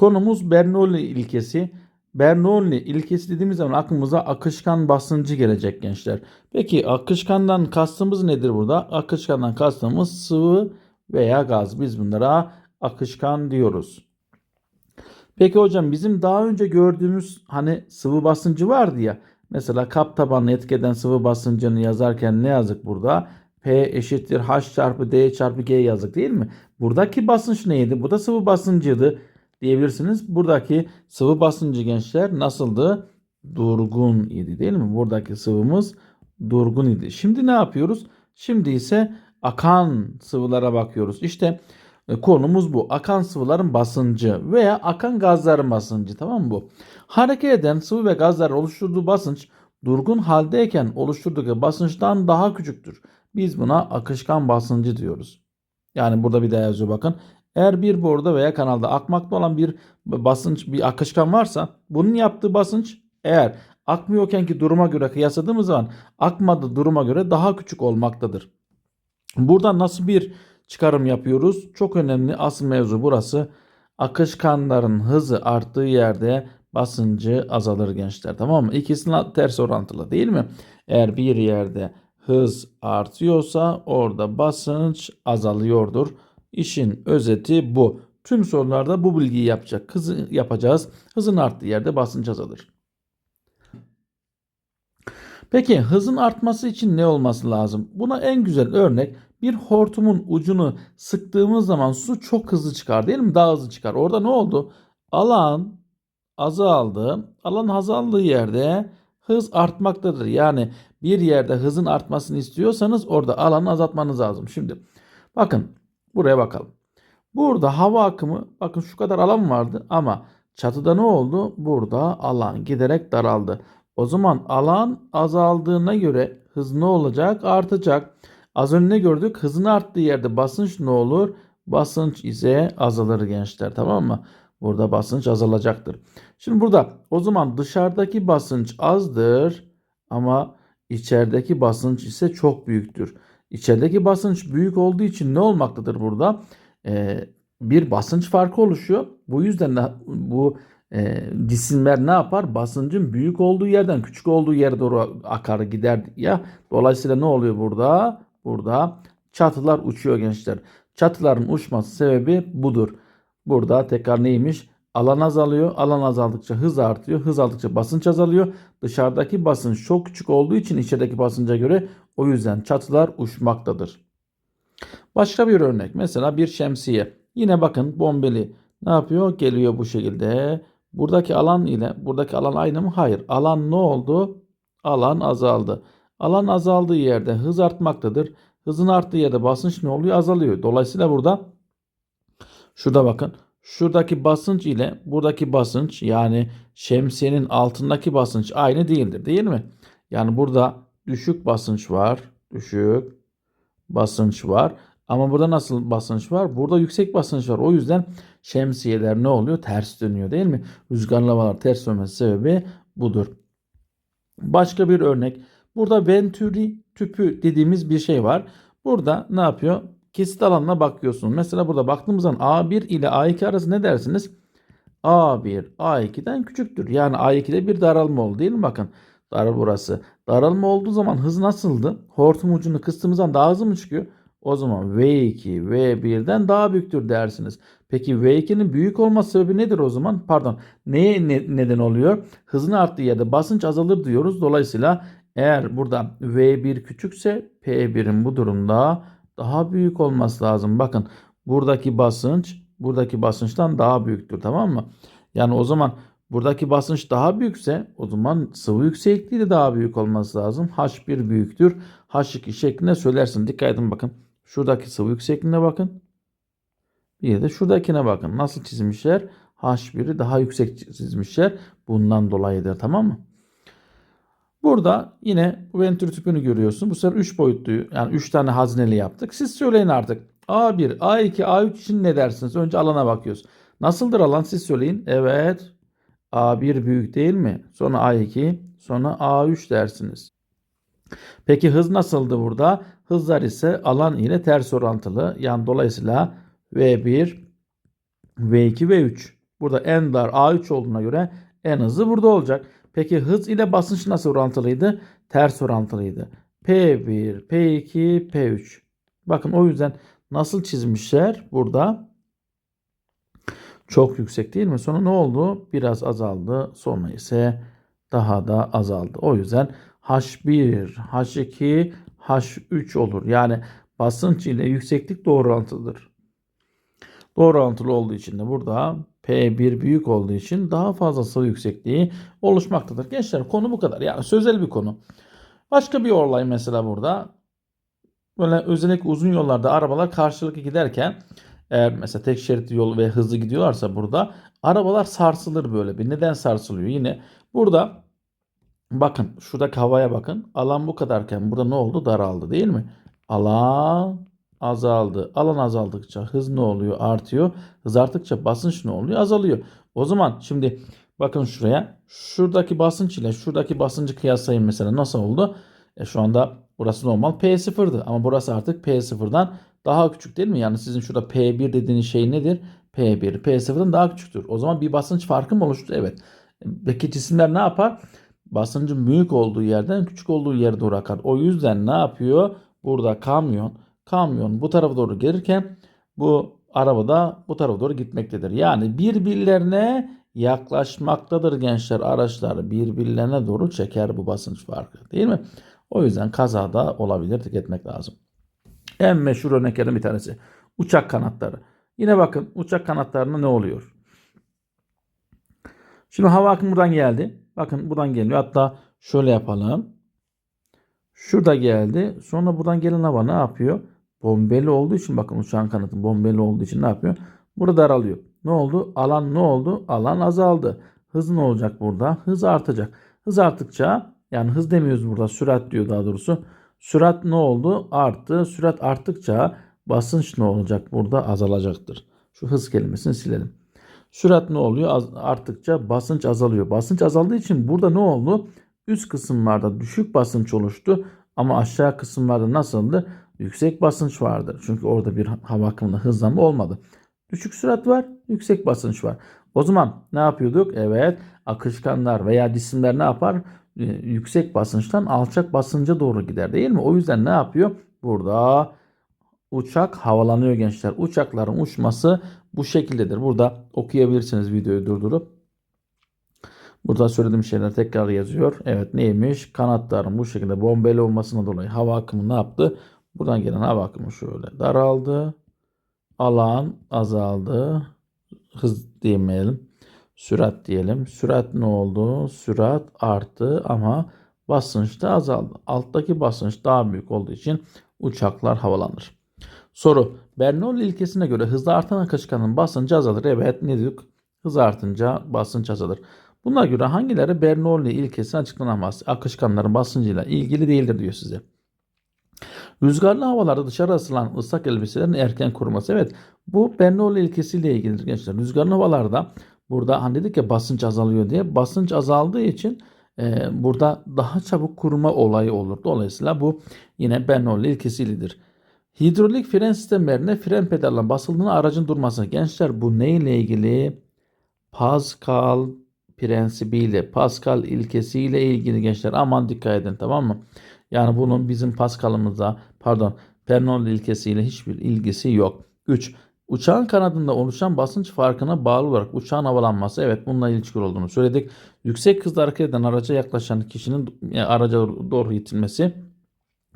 Konumuz Bernoulli ilkesi. Bernoulli ilkesi dediğimiz zaman aklımıza akışkan basıncı gelecek gençler. Peki akışkandan kastımız nedir burada? Akışkandan kastımız sıvı veya gaz. Biz bunlara akışkan diyoruz. Peki hocam bizim daha önce gördüğümüz hani sıvı basıncı vardı ya. Mesela kap tabanını etkeden sıvı basıncını yazarken ne yazık burada? P eşittir H çarpı D çarpı G yazdık değil mi? Buradaki basınç neydi? Bu da sıvı basıncıydı diyebilirsiniz. Buradaki sıvı basıncı gençler nasıldı? Durgun idi değil mi? Buradaki sıvımız durgun idi. Şimdi ne yapıyoruz? Şimdi ise akan sıvılara bakıyoruz. İşte e, konumuz bu. Akan sıvıların basıncı veya akan gazların basıncı tamam mı bu? Hareket eden sıvı ve gazların oluşturduğu basınç durgun haldeyken oluşturduğu basınçtan daha küçüktür. Biz buna akışkan basıncı diyoruz. Yani burada bir daha yazıyor bakın. Eğer bir boruda veya kanalda akmakta olan bir basınç, bir akışkan varsa bunun yaptığı basınç eğer akmıyorken ki duruma göre kıyasladığımız zaman akmadığı duruma göre daha küçük olmaktadır. Burada nasıl bir çıkarım yapıyoruz? Çok önemli asıl mevzu burası. Akışkanların hızı arttığı yerde basıncı azalır gençler. Tamam mı? İkisinin ters orantılı değil mi? Eğer bir yerde hız artıyorsa orada basınç azalıyordur. İşin özeti bu. Tüm sorularda bu bilgiyi yapacak. Hızı yapacağız. Hızın arttığı yerde basınç azalır. Peki hızın artması için ne olması lazım? Buna en güzel örnek bir hortumun ucunu sıktığımız zaman su çok hızlı çıkar değil mi? Daha hızlı çıkar. Orada ne oldu? Alan azaldı. Alan azaldığı yerde hız artmaktadır. Yani bir yerde hızın artmasını istiyorsanız orada alanı azaltmanız lazım. Şimdi bakın buraya bakalım. Burada hava akımı bakın şu kadar alan vardı ama çatıda ne oldu? Burada alan giderek daraldı. O zaman alan azaldığına göre hız ne olacak? Artacak. Az önce gördük? Hızın arttığı yerde basınç ne olur? Basınç ise azalır gençler tamam mı? Burada basınç azalacaktır. Şimdi burada o zaman dışarıdaki basınç azdır ama içerideki basınç ise çok büyüktür. İçerideki basınç büyük olduğu için ne olmaktadır burada? Ee, bir basınç farkı oluşuyor. Bu yüzden de bu e, cisimler ne yapar? Basıncın büyük olduğu yerden küçük olduğu yere doğru akar gider ya. Dolayısıyla ne oluyor burada? Burada çatılar uçuyor gençler. Çatıların uçması sebebi budur. Burada tekrar neymiş? Alan azalıyor. Alan azaldıkça hız artıyor. Hız aldıkça basınç azalıyor. Dışarıdaki basınç çok küçük olduğu için içerideki basınca göre o yüzden çatılar uçmaktadır. Başka bir örnek. Mesela bir şemsiye. Yine bakın bombeli. Ne yapıyor? Geliyor bu şekilde. Buradaki alan ile buradaki alan aynı mı? Hayır. Alan ne oldu? Alan azaldı. Alan azaldığı yerde hız artmaktadır. Hızın arttığı yerde basınç ne oluyor? Azalıyor. Dolayısıyla burada şurada bakın. Şuradaki basınç ile buradaki basınç yani şemsiyenin altındaki basınç aynı değildir değil mi? Yani burada düşük basınç var. Düşük basınç var. Ama burada nasıl basınç var? Burada yüksek basınç var. O yüzden şemsiyeler ne oluyor? Ters dönüyor değil mi? Rüzgarlamalar ters dönmesi sebebi budur. Başka bir örnek. Burada Venturi tüpü dediğimiz bir şey var. Burada ne yapıyor? Kesit alanına bakıyorsun. Mesela burada baktığımız zaman A1 ile A2 arası ne dersiniz? A1 A2'den küçüktür. Yani A2'de bir daralma oldu değil mi? Bakın daral burası. Daralma olduğu zaman hız nasıldı? Hortum ucunu kıstığımız zaman daha hızlı mı çıkıyor? O zaman V2 V1'den daha büyüktür dersiniz. Peki V2'nin büyük olması sebebi nedir o zaman? Pardon. Neye ne, neden oluyor? Hızın arttığı yerde basınç azalır diyoruz. Dolayısıyla eğer burada V1 küçükse P1'in bu durumda daha büyük olması lazım. Bakın buradaki basınç buradaki basınçtan daha büyüktür tamam mı? Yani o zaman buradaki basınç daha büyükse o zaman sıvı yüksekliği de daha büyük olması lazım. H1 büyüktür. H2 şeklinde söylersin. Dikkat edin bakın. Şuradaki sıvı yüksekliğine bakın. Bir de şuradakine bakın. Nasıl çizmişler? H1'i daha yüksek çizmişler. Bundan dolayıdır tamam mı? Burada yine ventür tüpünü görüyorsun. Bu sefer 3 boyutlu yani 3 tane hazneli yaptık. Siz söyleyin artık. A1, A2, A3 için ne dersiniz? Önce alana bakıyoruz. Nasıldır alan siz söyleyin. Evet. A1 büyük değil mi? Sonra A2, sonra A3 dersiniz. Peki hız nasıldı burada? Hızlar ise alan ile ters orantılı. Yani dolayısıyla V1, V2, V3. Burada en dar A3 olduğuna göre en hızlı burada olacak. Peki hız ile basınç nasıl orantılıydı? Ters orantılıydı. P1, P2, P3. Bakın o yüzden nasıl çizmişler burada? Çok yüksek değil mi? Sonra ne oldu? Biraz azaldı. Sonra ise daha da azaldı. O yüzden H1, H2, H3 olur. Yani basınç ile yükseklik doğru orantılıdır. Doğru orantılı olduğu için de burada P1 büyük olduğu için daha fazla sıvı yüksekliği oluşmaktadır. Gençler konu bu kadar. Yani sözel bir konu. Başka bir olay mesela burada. Böyle özellikle uzun yollarda arabalar karşılıklı giderken eğer mesela tek şeritli yol ve hızlı gidiyorlarsa burada arabalar sarsılır böyle bir. Neden sarsılıyor? Yine burada bakın şuradaki havaya bakın. Alan bu kadarken burada ne oldu? Daraldı değil mi? Alan azaldı. Alan azaldıkça hız ne oluyor? Artıyor. Hız arttıkça basınç ne oluyor? Azalıyor. O zaman şimdi bakın şuraya. Şuradaki basınç ile şuradaki basıncı kıyaslayın mesela nasıl oldu? E şu anda burası normal P0'dı ama burası artık P0'dan daha küçük değil mi? Yani sizin şurada P1 dediğiniz şey nedir? P1 P0'dan daha küçüktür. O zaman bir basınç farkı mı oluştu? Evet. Peki cisimler ne yapar? Basıncın büyük olduğu yerden küçük olduğu yere doğru akar. O yüzden ne yapıyor? Burada kamyon, kamyon bu tarafa doğru gelirken bu araba da bu tarafa doğru gitmektedir. Yani birbirlerine yaklaşmaktadır gençler. Araçlar birbirlerine doğru çeker bu basınç farkı değil mi? O yüzden kazada olabilir dikkat etmek lazım. En meşhur örneklerden bir tanesi. Uçak kanatları. Yine bakın uçak kanatlarına ne oluyor? Şimdi hava akımı buradan geldi. Bakın buradan geliyor. Hatta şöyle yapalım. Şurada geldi. Sonra buradan gelen hava ne yapıyor? Bombeli olduğu için bakın uçağın kanatı bombeli olduğu için ne yapıyor? Burada daralıyor. Ne oldu? Alan ne oldu? Alan azaldı. Hız ne olacak burada? Hız artacak. Hız arttıkça yani hız demiyoruz burada sürat diyor daha doğrusu. Sürat ne oldu? Arttı. Sürat arttıkça basınç ne olacak? Burada azalacaktır. Şu hız kelimesini silelim. Sürat ne oluyor? Az, arttıkça basınç azalıyor. Basınç azaldığı için burada ne oldu? Üst kısımlarda düşük basınç oluştu. Ama aşağı kısımlarda nasıldı? Yüksek basınç vardır. Çünkü orada bir hava akımında hızlanma olmadı. Düşük sürat var, yüksek basınç var. O zaman ne yapıyorduk? Evet, akışkanlar veya cisimler ne yapar? Ee, yüksek basınçtan alçak basınca doğru gider değil mi? O yüzden ne yapıyor? Burada uçak havalanıyor gençler. Uçakların uçması bu şekildedir. Burada okuyabilirsiniz videoyu durdurup. Burada söylediğim şeyler tekrar yazıyor. Evet neymiş? Kanatların bu şekilde bombeli olmasına dolayı hava akımı ne yaptı? Buradan gelen hava akımı şöyle daraldı. Alan azaldı. Hız diyemeyelim. Sürat diyelim. Sürat ne oldu? Sürat arttı ama basınç da azaldı. Alttaki basınç daha büyük olduğu için uçaklar havalanır. Soru. Bernoulli ilkesine göre hızla artan akışkanın basıncı azalır. Evet ne dedik? Hız artınca basınç azalır. Buna göre hangileri Bernoulli ilkesi açıklanamaz? Akışkanların basıncıyla ilgili değildir diyor size. Rüzgarlı havalarda dışarı asılan ıslak elbiselerin erken kuruması. Evet bu Bernoulli ilkesiyle ilgilidir gençler. Rüzgarlı havalarda burada hani dedik ya basınç azalıyor diye. Basınç azaldığı için e, burada daha çabuk kuruma olayı olur. Dolayısıyla bu yine Bernoulli ilkesiyledir. Hidrolik fren sistemlerine fren pedalına basıldığında aracın durması. Gençler bu neyle ilgili? Pascal prensibiyle, Pascal ilkesiyle ilgili gençler aman dikkat edin tamam mı? Yani bunun bizim Pascal'ımıza pardon Bernoulli ilkesiyle hiçbir ilgisi yok. 3. Uçağın kanadında oluşan basınç farkına bağlı olarak uçağın havalanması evet bununla ilişkili olduğunu söyledik. Yüksek hızla hareket eden araca yaklaşan kişinin yani araca doğru itilmesi.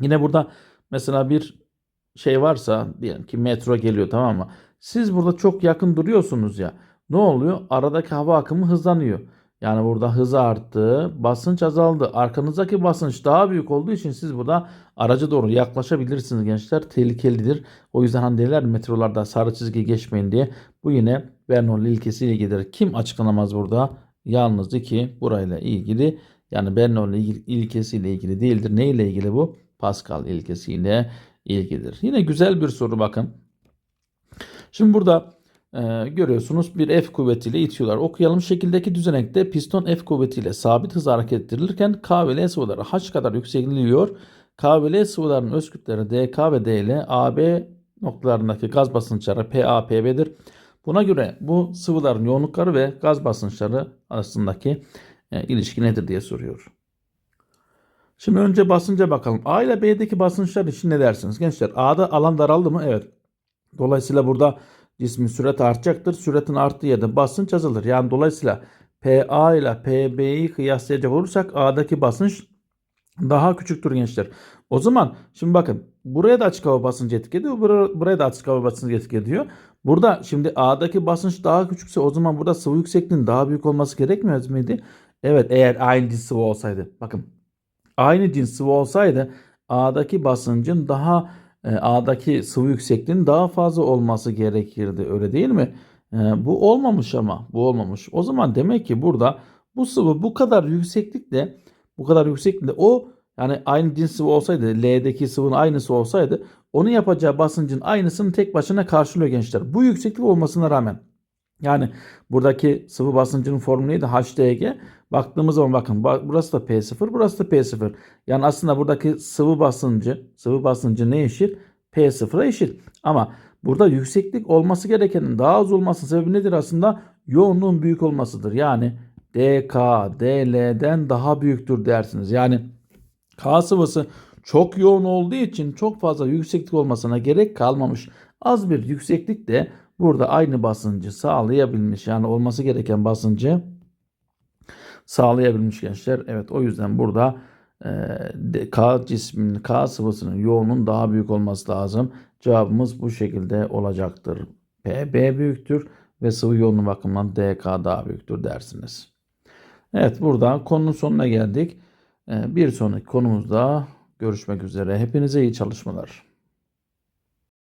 Yine burada mesela bir şey varsa diyelim ki metro geliyor tamam mı? Siz burada çok yakın duruyorsunuz ya. Ne oluyor? Aradaki hava akımı hızlanıyor. Yani burada hız arttı, basınç azaldı. Arkanızdaki basınç daha büyük olduğu için siz burada araca doğru yaklaşabilirsiniz gençler. Tehlikelidir. O yüzden hani derler metrolarda sarı çizgi geçmeyin diye. Bu yine Bernoulli ilkesiyle ilgilidir. Kim açıklanamaz burada? Yalnız ki burayla ilgili yani Bernoulli ilkesiyle ilgili değildir. Ne ile ilgili bu? Pascal ilkesiyle ilgilidir. Yine güzel bir soru bakın. Şimdi burada e, görüyorsunuz bir F kuvvetiyle itiyorlar. Okuyalım şekildeki düzenekte piston F kuvvetiyle sabit hız hareket ettirilirken K ve L sıvıları H kadar yükseliliyor. K ve L sıvılarının öz kütleleri DK ve DL AB noktalarındaki gaz basınçları PA, PB'dir. Buna göre bu sıvıların yoğunlukları ve gaz basınçları arasındaki e, ilişki nedir diye soruyor. Şimdi önce basınca bakalım. A ile B'deki basınçlar için ne dersiniz? Gençler A'da alan daraldı mı? Evet. Dolayısıyla burada cismin sürat artacaktır. Süratin arttığı yerde basınç azalır. Yani dolayısıyla PA ile PB'yi kıyaslayacak olursak A'daki basınç daha küçüktür gençler. O zaman şimdi bakın buraya da açık hava basıncı etki ediyor. Buraya, da açık hava basıncı etki ediyor. Burada şimdi A'daki basınç daha küçükse o zaman burada sıvı yüksekliğinin daha büyük olması gerekmiyor muydu? Evet eğer aynı cins sıvı olsaydı. Bakın aynı cins sıvı olsaydı A'daki basıncın daha A'daki sıvı yüksekliğinin daha fazla olması gerekirdi. Öyle değil mi? E, bu olmamış ama. Bu olmamış. O zaman demek ki burada bu sıvı bu kadar yükseklikle bu kadar yükseklikle o yani aynı cins sıvı olsaydı L'deki sıvının aynısı olsaydı onun yapacağı basıncın aynısını tek başına karşılıyor gençler. Bu yükseklik olmasına rağmen yani buradaki sıvı basıncının formülü neydi? HDG. Baktığımız zaman bakın ba- burası da P0, burası da P0. Yani aslında buradaki sıvı basıncı, sıvı basıncı ne eşit? P0'a eşit. Ama burada yükseklik olması gerekenin daha az olmasının sebebi nedir aslında? Yoğunluğun büyük olmasıdır. Yani DK, DL'den daha büyüktür dersiniz. Yani K sıvısı çok yoğun olduğu için çok fazla yükseklik olmasına gerek kalmamış. Az bir yükseklik de burada aynı basıncı sağlayabilmiş. Yani olması gereken basıncı sağlayabilmiş gençler. Evet o yüzden burada e, K cisminin K sıvısının yoğunluğun daha büyük olması lazım. Cevabımız bu şekilde olacaktır. PB büyüktür ve sıvı yoğunluğu bakımından DK daha büyüktür dersiniz. Evet burada konunun sonuna geldik. E, bir sonraki konumuzda görüşmek üzere. Hepinize iyi çalışmalar.